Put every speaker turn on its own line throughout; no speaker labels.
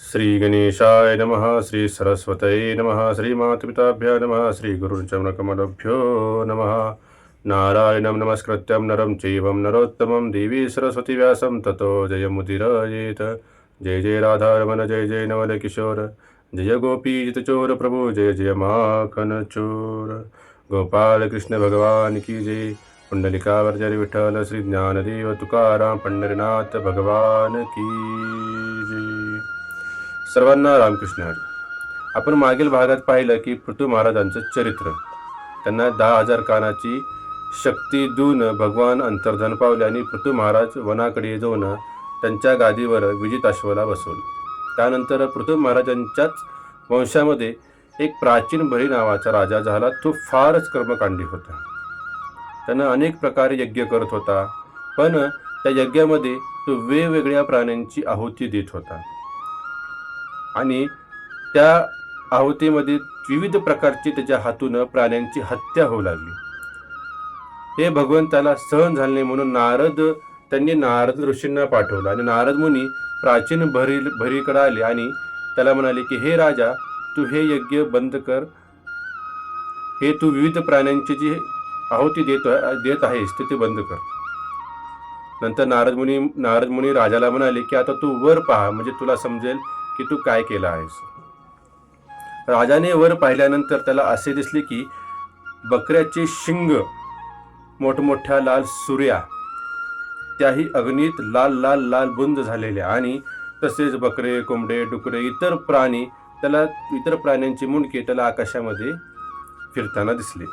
श्रीगणेशाय नमः श्रीसरस्वतये नमः श्रीमातपिताभ्य नमः श्रीगुरुचमकमलभ्यो नमः। नारायणं नमस्कृत्यं नरं चैवं नरोत्तमं देवी सरस्वती व्यासं ततो जयमुदिरयेत। जय जय राधारमण जय जय नवलकिशोर जय गोपीजितचोर प्रभु जय जय माखनचोर गोपाल कृष्ण भगवान की जय। पुंडलिकावर्जरी विठ्ठल श्री ज्ञानदेव तुकाराम पंढरीनाथ भगवान की सर्वांना रामकृष्ण हरी. आपण मागील भागात पाहिलं की पृथ्वी महाराजांचं चरित्र. त्यांना दहा हजार कानाची शक्ती देऊन भगवान अंतर्धन पावले आणि पृथ्वी महाराज वनाकडे जाऊन त्यांच्या गादीवर विजिताश्वला बसवलं. त्यानंतर पृथ्वी महाराजांच्याच वंशामध्ये एक प्राचीन बळी नावाचा राजा झाला. तो फारच कर्मकांडी होता. त्यानं अनेक प्रकारे यज्ञ करत होता पण त्या यज्ञामध्ये तो वेगवेगळ्या प्राण्यांची आहुती देत होता. आणि त्या आहुतीमध्ये विविध प्रकारची त्याच्या हातून प्राण्यांची हत्या होऊ लागली. हे भगवंताला सहन झाले नाही म्हणून नारद त्यांनी नारद ऋषींना पाठवलं आणि नारद मुनी प्राचीन भरी भरीकडे आले आणि त्याला म्हणाले की हे राजा तू हे यज्ञ बंद कर. हे तू विविध प्राण्यांची जी आहुती देत देत आहेस ते ते बंद कर. नंतर नारद मुनी नारद मुनी राजाला म्हणाले की आता तू वर पहा म्हणजे तुला समजेल की तू काय केलं आहेस? राजाने वर पाहिल्यानंतर त्याला असे दिसले की बकऱ्याचे शिंग मोठमोठ्या लाल सूर्या त्याही अग्नीत लाल लाल लाल बुंद झालेल्या आणि तसेच बकरे कोंबडे डुकरे इतर प्राणी त्याला इतर प्राण्यांची मुंडके त्याला आकाशामध्ये फिरताना दिसले.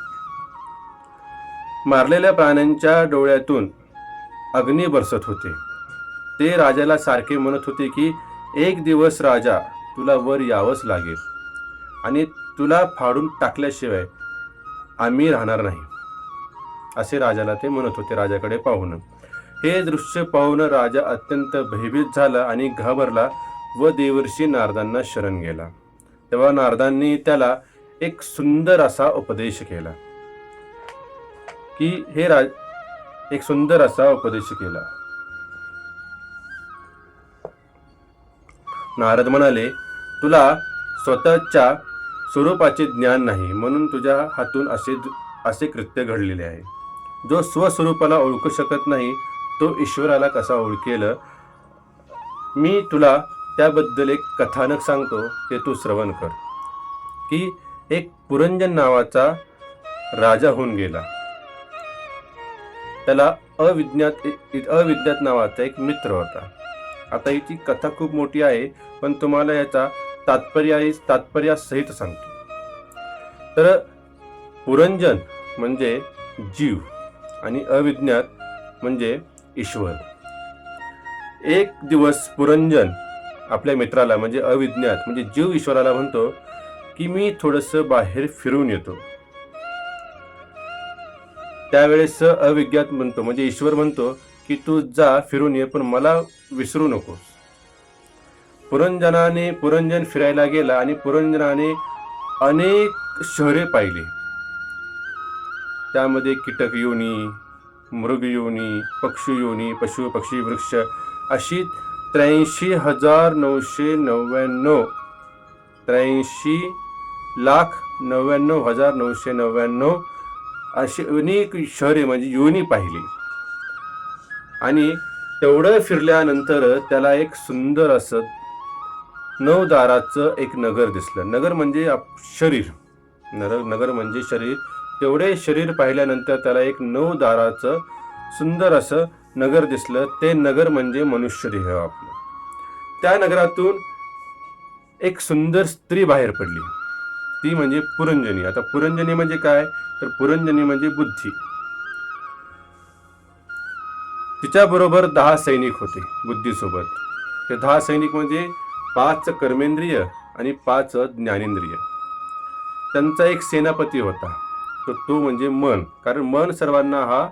मारलेल्या प्राण्यांच्या डोळ्यातून अग्नी बरसत होते. ते राजाला सारखे म्हणत होते की एक दिवस राजा तुला वर यावंच लागेल. आणि तुला फाडून टाकल्याशिवाय आम्ही राहणार नाही. असे राजाला ते म्हणत होते राजाकडे पाहून. हे दृश्य पाहून राजा अत्यंत भयभीत झाला आणि घाबरला व देवर्षी नारदांना शरण गेला. तेव्हा नारदांनी त्याला एक सुंदर असा उपदेश केला. की हे राज एक सुंदर असा उपदेश केला. नारद म्हणाले तुला स्वतःच्या स्वरूपाचे ज्ञान नाही म्हणून तुझ्या हातून असे असे कृत्य घडलेले आहे. जो स्वस्वरूपाला ओळखू शकत नाही तो ईश्वराला कसा ओळखेल? मी तुला त्याबद्दल एक कथानक सांगतो ते तू श्रवण कर. की एक पुरंजन नावाचा राजा होऊन गेला. त्याला अविज्ञात अविज्ञात नावाचा एक मित्र होता. आता याची कथा खूप मोठी आहे पण तुम्हाला याचा तात्पर्य तात्पर्यासहित सांगतो. तर पुरंजन म्हणजे जीव आणि अविज्ञात म्हणजे ईश्वर. एक दिवस पुरंजन आपल्या मित्राला म्हणजे अविज्ञात म्हणजे जीव ईश्वराला म्हणतो की मी थोडंसं बाहेर फिरून येतो. त्यावेळेस अविज्ञात म्हणतो म्हणजे ईश्वर म्हणतो की तू जा फिरून ये पण मला विसरू नकोस. पुरंजनाने पुरंजन फिरायला गेला आणि पुरंजनाने अनेक शहरे पाहिली. त्यामध्ये कीटक योनी मृग योनी पक्षी योनी पशु पक्षी वृक्ष अशी त्र्याऐंशी हजार नऊशे नव्याण्णव त्र्याऐंशी लाख नव्याण्णव हजार नऊशे नव्याण्णव अशी अनेक शहरे म्हणजे योनी पाहिली. आणि तेवढं फिरल्यानंतर त्याला एक सुंदर असं नऊ दाराचं एक नगर दिसलं. नगर म्हणजे आप- शरीर. नगर नगर म्हणजे शरीर. तेवढे शरीर पाहिल्यानंतर त्याला एक नऊ दाराचं सुंदर असं नगर दिसलं. ते नगर म्हणजे मनुष्य देह आपलं. त्या नगरातून एक सुंदर स्त्री बाहेर पडली. ती म्हणजे पुरंजनी. आता पुरंजनी म्हणजे काय? तर पुरंजनी म्हणजे बुद्धी. तिच्याबरोबर दहा सैनिक होते बुद्धीसोबत. ते दहा सैनिक म्हणजे पाच कर्मेंद्रिय आणि पाच ज्ञानेंद्रिय. त्यांचा एक सेनापती होता. तर तो म्हणजे मन कारण मन सर्वांना हा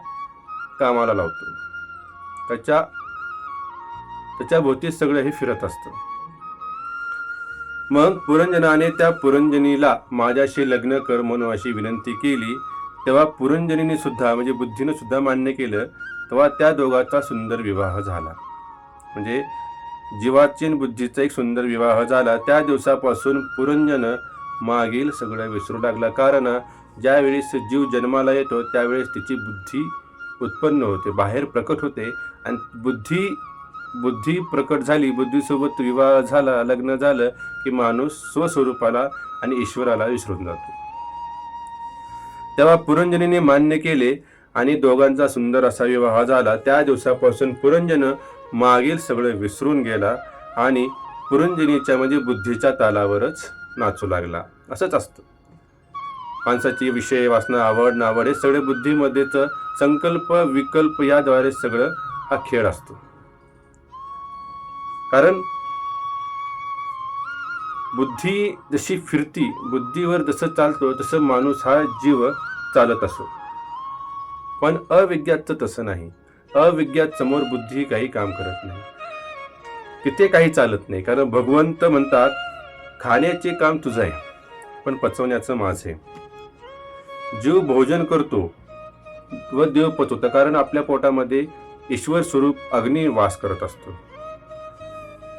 कामाला लावतो. त्याच्या त्याच्याभोवती सगळं हे फिरत असतं. मग पुरंजनाने त्या पुरंजनीला माझ्याशी लग्न कर म्हणून अशी विनंती केली. तेव्हा पुरंजनीने सुद्धा म्हणजे बुद्धीनं सुद्धा मान्य केलं. तेव्हा त्या दोघांचा सुंदर विवाह झाला. म्हणजे जीवाची बुद्धीचा एक सुंदर विवाह झाला. त्या दिवसापासून पुरंजन मागील सगळं विसरू लागला. कारण ज्यावेळेस जीव जन्माला येतो त्यावेळेस तिची बुद्धी उत्पन्न होते बाहेर प्रकट होते. आणि बुद्धी बुद्धी प्रकट झाली बुद्धीसोबत विवाह झाला लग्न झालं की माणूस स्वस्वरूपाला आणि ईश्वराला विसरून जातो. तेव्हा पुरंजनीने मान्य केले आणि दोघांचा सुंदर असा विवाह झाला. त्या दिवसापासून पुरंजन मागील सगळं विसरून गेला आणि पुरंजनीच्या म्हणजे बुद्धीच्या तालावरच नाचू लागला. असंच असतं. माणसाची विषय वासना आवड नावड हे सगळे बुद्धीमध्येच संकल्प विकल्प याद्वारे सगळं हा खेळ असतो. कारण बुद्धी जशी फिरती बुद्धीवर जसं चालतो तसं माणूस हा जीव चालत असो पण अविज्ञातचं तसं नाही. अविज्ञात समोर बुद्धी काही काम करत नाही. तिथे काही चालत नाही. कारण भगवंत म्हणतात खाण्याचे काम तुझं आहे पण पचवण्याचं माझं जीव भोजन करतो व देव पचवतो. कारण आपल्या पोटामध्ये ईश्वर स्वरूप अग्नी वास करत असतो.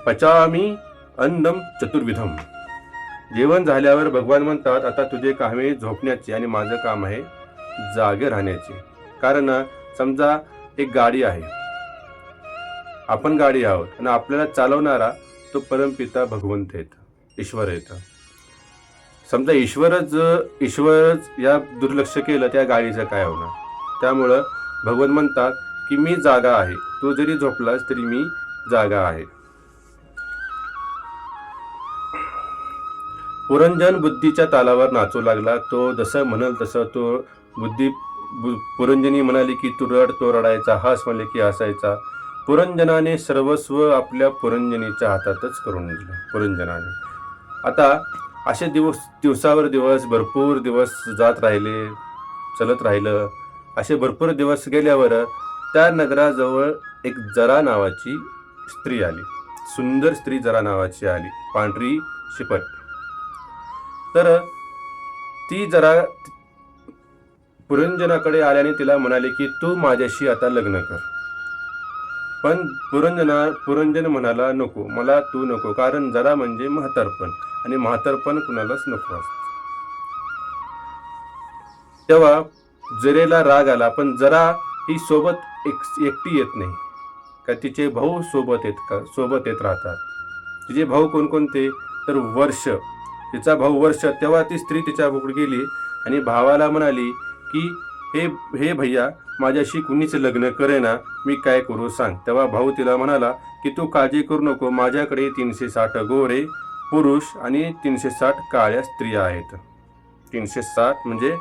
पचामी अन्नम चतुर्विधम. जेवण झाल्यावर भगवान म्हणतात आता तुझे काम आहे झोपण्याचे आणि माझं काम आहे जागे राहण्याचे. कारण समजा एक गाडी आहे. आपण गाडी आहोत आणि आपल्याला चालवणारा तो परमपिता भगवंत आहेत ईश्वर आहेत. समजा ईश्वरच ईश्वरच या दुर्लक्ष केलं त्या गाडीचं काय होणार? त्यामुळं भगवंत म्हणतात की मी जागा आहे. तू जरी झोपलास तरी मी जागा आहे. पुरंजन बुद्धीच्या तालावर नाचू लागला. तो जसं म्हणल तसं तो बुद्धी पुरंजनी म्हणाली की तू रड तो रडायचा हास म्हणले की हसायचा. पुरंजनाने सर्वस्व आपल्या पुरंजनीच्या हातातच करून दिलं पुरंजनाने. आता असे दिवस दिवसावर दिवस भरपूर दिवस जात राहिले चलत राहिलं. असे भरपूर दिवस गेल्यावर त्या नगराजवळ एक जरा नावाची स्त्री आली. सुंदर स्त्री जरा नावाची आली पांढरी शिपट. तर ती जरा पुरंजनाकडे आल्याने तिला म्हणाले की तू माझ्याशी आता लग्न कर. पण पुरंजना पुरंजन म्हणाला नको मला तू नको कारण जरा म्हणजे म्हातारपण आणि म्हातारपण कुणालाच नको असत. तेव्हा जरेला राग आला पण जरा ही सोबत एक एकटी येत नाही का तिचे भाऊ सोबत येत का सोबत येत राहतात. तिचे भाऊ कोणकोणते? तर वर्ष. तिचा भाऊ वर्ष तेव्हा ती स्त्री तिच्या गेली आणि भावाला म्हणाली की हे हे भैया माझ्याशी कुणीच लग्न करेना मी काय करू सांग. तेव्हा भाऊ तिला म्हणाला की तू काळजी करू नको माझ्याकडे तीनशे साठ गोरे पुरुष आणि तीनशे साठ काळ्या स्त्रिया आहेत. तीनशे साठ म्हणजे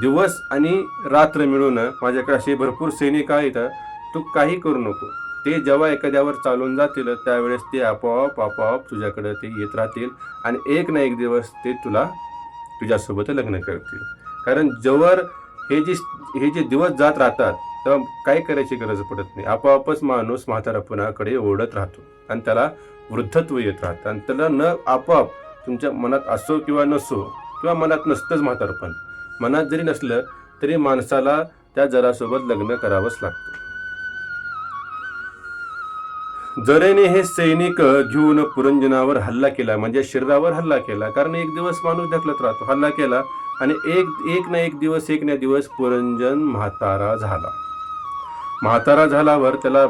दिवस आणि रात्र मिळून माझ्याकडे असे भरपूर सैनिक आहेत तू काही करू नको. ते जेव्हा एखाद्यावर चालून जातील त्यावेळेस ते आपोआप आपोआप तुझ्याकडे ते येत राहतील आणि एक ना एक दिवस ते तुला तुझ्यासोबत लग्न करतील. कारण जवळ हे जे हे जे दिवस जात राहतात तेव्हा काय करायची गरज पडत नाही. आपोआपच माणूस म्हातारापणाकडे ओढत राहतो. आणि त्याला वृद्धत्व येत राहतं. आणि त्याला न आपोआप तुमच्या मनात असो किंवा नसो किंवा मनात नसतंच म्हातारपण. मनात जरी नसलं तरी माणसाला त्या जरासोबत लग्न करावंच लागतं. जरेने हे सैनिक घेऊन पुरंजनावर हल्ला केला म्हणजे शरीरावर हल्ला केला. कारण एक दिवस माणूस ढकलत राहतो. हल्ला केला आणि एक एक ना एक दिवस एक ना दिवस पुरंजन म्हातारा झाला. म्हातारा झाल्यावर त्याला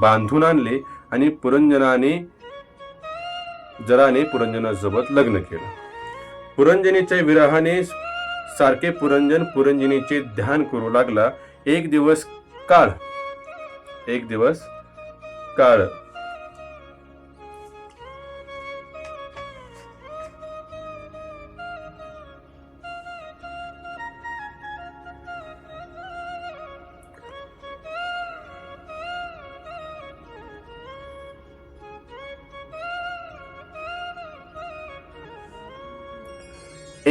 बांधून आणले आणि पुरंजनाने जराने पुरंजनासोबत लग्न केलं. पुरंजनीच्या विरहाने सारखे पुरंजन पुरंजनीचे ध्यान करू लागला. एक दिवस काळ एक दिवस काळ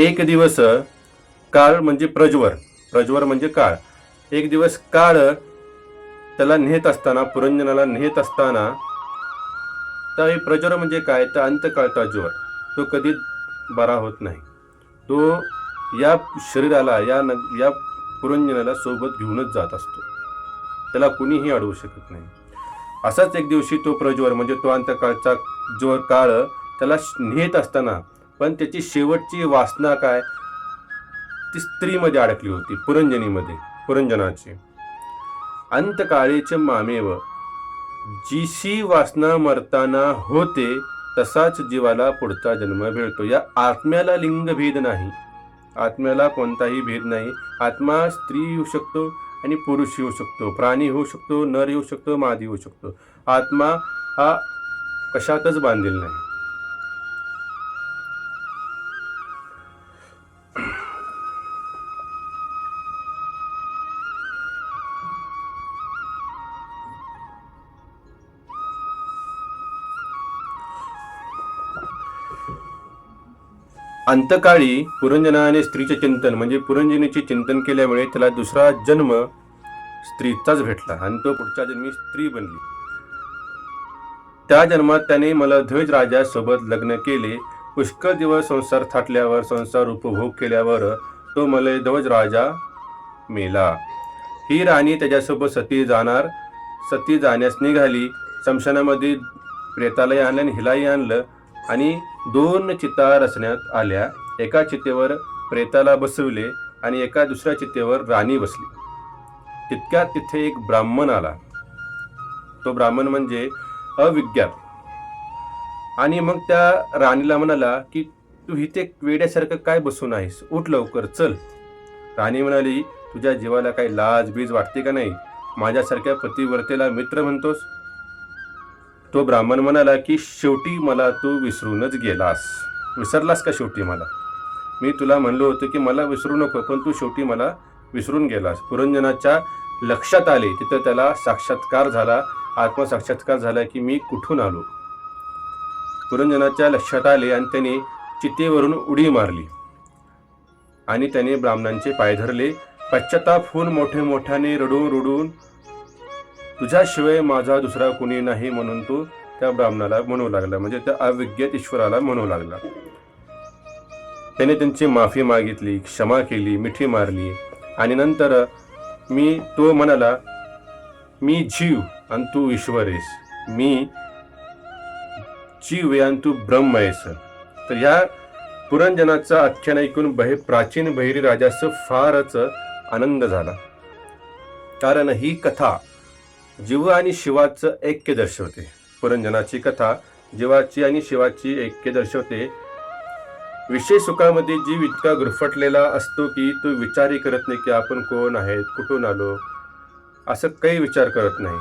एक दिवस काळ म्हणजे प्रज्वर. प्रज्वर म्हणजे काळ. एक दिवस काळ त्याला नेत असताना पुरंजनाला नेत असताना तर हे प्रज्वर म्हणजे काय? तर अंतकाळचा ज्वर. तो कधी बरा होत नाही. तो या शरीराला या न या पुरंजनाला सोबत घेऊनच जात असतो. त्याला कुणीही अडवू शकत नाही. असाच एक दिवशी तो प्रज्वर म्हणजे तो अंतकाळचा ज्वर काळ त्याला नेत असताना पण त्याची शेवटची वासना काय? ती स्त्रीमध्ये अडकली होती पुरंजनीमध्ये पुरंजनाची. अंतकाळीचे मामेव जीशी वासना मरताना होते तसाच जीवाला पुढचा जन्म मिळतो या आत्म्याला लिंगभेद नाही. आत्म्याला कोणताही भेद नाही. आत्मा स्त्री येऊ शकतो आणि पुरुष येऊ शकतो. प्राणी होऊ शकतो नर येऊ शकतो मादी होऊ शकतो. आत्मा हा कशातच बांधील नाही. अंतकाळी पुरंजनाने स्त्रीचे चिंतन म्हणजे पुरंजनीचे चिंतन केल्यामुळे त्याला दुसरा जन्म स्त्रीचाच भेटला आणि तो पुढच्या जन्मी स्त्री बनली. त्या जन्मात त्याने मलध्वज राजासोबत लग्न केले. पुष्कळ दिवस संसार थाटल्यावर संसार उपभोग केल्यावर तो मलध्वज राजा मेला. ही राणी त्याच्यासोबत सती जाणार सती जाण्यास निघाली. शमशानामध्ये प्रेतालाही आणलं आणि हिलाही आणलं आणि दोन चिता रचण्यात आल्या. एका चितेवर प्रेताला बसवले आणि एका दुसऱ्या चितेवर राणी बसली. तितक्यात तिथे एक ब्राह्मण आला. तो ब्राह्मण म्हणजे अविज्ञात. आणि मग त्या राणीला म्हणाला की तू इथे वेड्यासारखं काय बसून आहेस उठ लवकर चल. राणी म्हणाली तुझ्या जीवाला काही लाज बीज वाटते का नाही? माझ्यासारख्या पतिव्रतेला मित्र म्हणतोस? तो ब्राह्मण म्हणाला की शेवटी मला तू विसरूनच गेलास. विसरलास का शेवटी मला? मी तुला म्हणलो होतं की मला विसरू नको पण तू शेवटी मला विसरून गेलास. पुरंजनाच्या लक्षात आले. तिथं त्याला साक्षात्कार झाला. आत्मसाक्षात्कार झाला की मी कुठून आलो? पुरंजनाच्या लक्षात आले आणि त्याने चितेवरून उडी मारली. आणि त्याने ब्राह्मणांचे पाय धरले. पश्चाताप होऊन मोठे मोठ्याने रडून रडून तुझ्याशिवाय माझा दुसरा कोणी नाही म्हणून तो त्या ब्राह्मणाला म्हणू लागला. म्हणजे त्या अविज्ञात ईश्वराला म्हणू लागला. त्याने त्यांची माफी मागितली क्षमा केली मिठी मारली. आणि नंतर मी तो म्हणाला मी जीव आणि तू ईश्वर आहेस. मी जीव आहे आणि तू ब्रह्म आहेस. तर ह्या पुरंजनाचं आख्यान ऐकून बहे प्राचीन बहिरी राजास फारच आनंद झाला. कारण ही कथा जीव आणि शिवाचं ऐक्य दर्शवते. पुरंजनाची कथा जीवाची आणि शिवाची ऐक्य दर्शवते. विषय सुखामध्ये जीव इतका गुरफटलेला असतो की तो विचारही करत नाही की आपण कोण आहेत कुठून आलो? असं काही विचार करत नाही.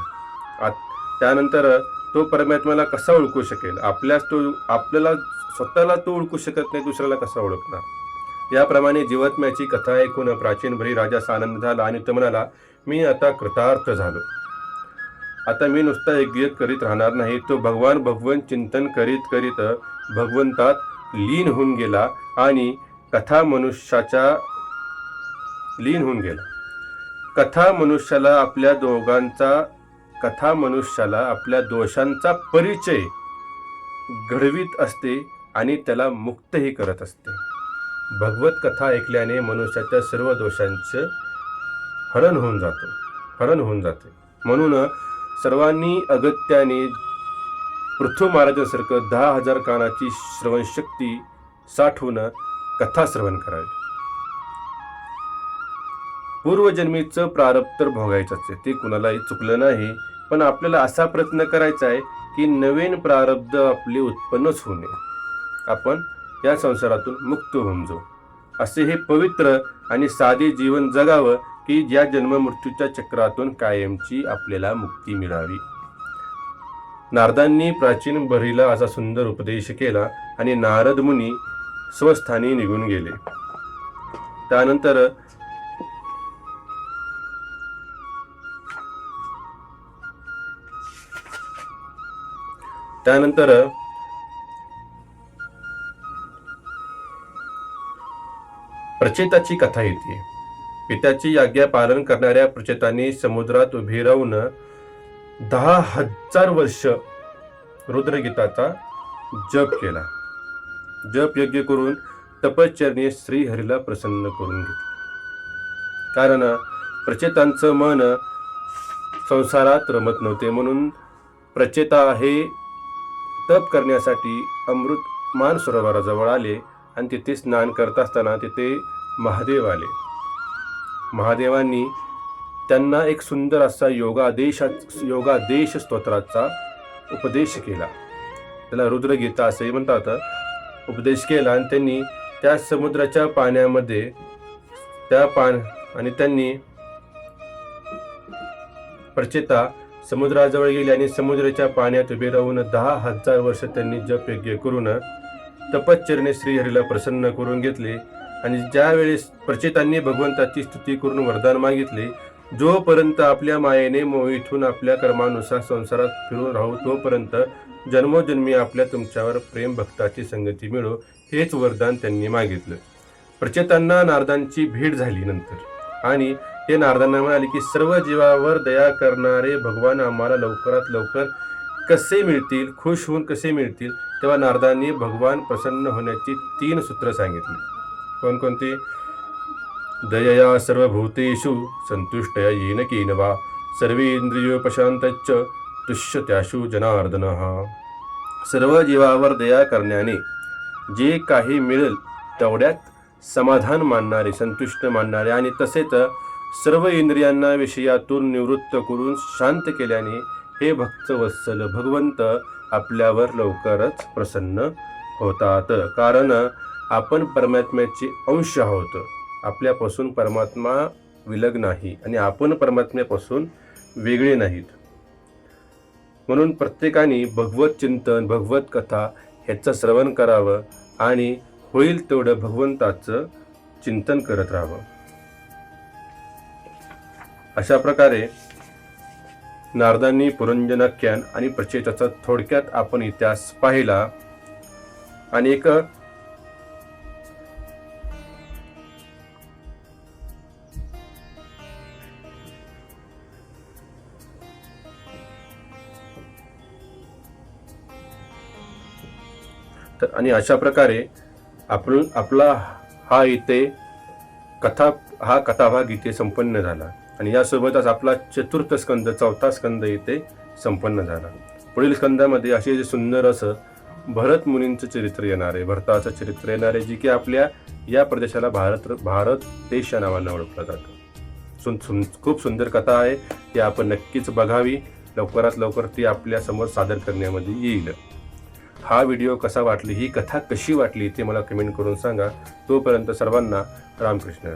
आत- त्यानंतर तो परमात्म्याला कसा ओळखू शकेल? आपल्याच तो आपल्याला स्वतःला तो ओळखू शकत नाही दुसऱ्याला कसा ओळखणार? याप्रमाणे जीवात्म्याची कथा ऐकून प्राचीन भरी राजाचा आनंद झाला आणि तो म्हणाला मी आता कृतार्थ झालो. आता मी नुसता यज्ञ करीत राहणार नाही. तो भगवान भगवन चिंतन करीत करीत भगवंतात लीन होऊन गेला आणि कथा मनुष्याच्या लीन होऊन गेला. कथा मनुष्याला आपल्या दोघांचा कथा मनुष्याला आपल्या दोषांचा परिचय घडवीत असते आणि त्याला मुक्तही करत असते. भगवत कथा ऐकल्याने मनुष्याच्या सर्व दोषांचं हरण होऊन जातो हरण होऊन जाते. म्हणून सर्वांनी अगत्याने पृथ्वी महाराजांसारखं दहा हजार कानाची श्रवणशक्ती साठवून कथा श्रवण करावी. पूर्वजन्मीचं प्रारब्ध तर भोगायचं असते ते कुणालाही चुकलं नाही पण आपल्याला असा प्रयत्न करायचा आहे की नवीन प्रारब्ध आपले उत्पन्नच होऊ नये. आपण या संसारातून मुक्त होऊन जाऊ. असे हे पवित्र आणि साधे जीवन जगावं की ज्या जन्म मृत्यूच्या चक्रातून कायमची आपल्याला मुक्ती मिळावी. नारदांनी प्राचीन बरीला असा सुंदर उपदेश केला आणि नारद मुनी स्वस्थानी निघून गेले. त्यानंतर त्यानंतर प्रचेताची कथा येते. पित्याची आज्ञा पालन करणाऱ्या प्रचेतांनी समुद्रात उभे राहून दहा हजार वर्ष रुद्रगीताचा जप केला. जप यज्ञ करून तपश्चरणी श्रीहरीला प्रसन्न करून घेतले. कारण प्रचेतांचं मन संसारात रमत नव्हते म्हणून प्रचेता हे तप करण्यासाठी अमृत मान सरोवराजवळ आले. आणि तिथे स्नान करत असताना तिथे महादेव आले. महादेवांनी त्यांना एक सुंदर असा योगादेश योगादेश स्तोत्राचा उपदेश केला. त्याला रुद्रगीता असंही म्हणतात. उपदेश केला आणि त्यांनी त्या समुद्राच्या पाण्यामध्ये त्या पान आणि त्यांनी प्रचेता समुद्राजवळ गेली आणि समुद्राच्या पाण्यात उभे राहून दहा हजार वर्ष त्यांनी जप यज्ञ करून तपश्चरणे श्रीहरीला प्रसन्न करून घेतले आणि ज्यावेळेस प्रचेतांनी भगवंताची स्तुती करून वरदान मागितले जोपर्यंत आपल्या मायेने मोहितून आपल्या कर्मानुसार संसारात फिरून राहू तोपर्यंत जन्मोजन्मी आपल्या तुमच्यावर प्रेम भक्ताची संगती मिळो हेच वरदान त्यांनी मागितलं. प्रचेतांना नारदांची भेट झाली नंतर. आणि ते नारदांना म्हणाले की सर्व जीवावर दया करणारे भगवान आम्हाला लवकरात लवकर कसे मिळतील खुश होऊन कसे मिळतील तेव्हा नारदांनी भगवान प्रसन्न होण्याची तीन सूत्र सांगितली. कोणकोणती? दयया सर्वभूतेषु संतुष्टया येन केन वा सर्वेंद्रियोपशांतच्च तुष्यत्याशु जनार्दन। सर्व जीवावर दया करण्याने जे काही मिळेल तेवढ्यात समाधान मानणारे संतुष्ट मानणारे आणि तसेच सर्व इंद्रियांना विषयातून निवृत्त करून शांत केल्याने हे भक्तवत्सल भगवंत आपल्यावर लवकरच प्रसन्न होतात. कारण आपण परमात्म्याचे अंश आहोत. आपल्यापासून परमात्मा विलग नाही आणि आपण परमात्म्यापासून वेगळे नाहीत. म्हणून प्रत्येकाने भगवत चिंतन भगवत कथा ह्याचं श्रवण करावं आणि होईल तेवढं भगवंताचं चिंतन करत राहावं. अशा प्रकारे नारदांनी पुरंजनाख्यान आणि प्रचेताचा थोडक्यात आपण इतिहास पाहिला. आणि एक तर आणि अशा प्रकारे आपण आपला हा इथे कथा हा कथाभाग इथे संपन्न झाला. आणि यासोबतच आपला चतुर्थ स्कंद चौथा स्कंद इथे संपन्न झाला. पुढील स्कंदामध्ये असे जे सुंदर असं भरत मुनींचं चरित्र येणार आहे. भरताचं चरित्र येणार आहे जे की आपल्या या प्रदेशाला भारत भारत देश या नावानं ओळखलं जातं. सुन सुन खूप सुंदर कथा आहे ती आपण नक्कीच बघावी. लवकरात लवकर ती आपल्यासमोर सादर करण्यामध्ये येईल. हा व्हिडिओ कसा वाटली ही कथा कशी वाटली ते मला कमेंट करून सांगा. तोपर्यंत सर्वांना रामकृष्ण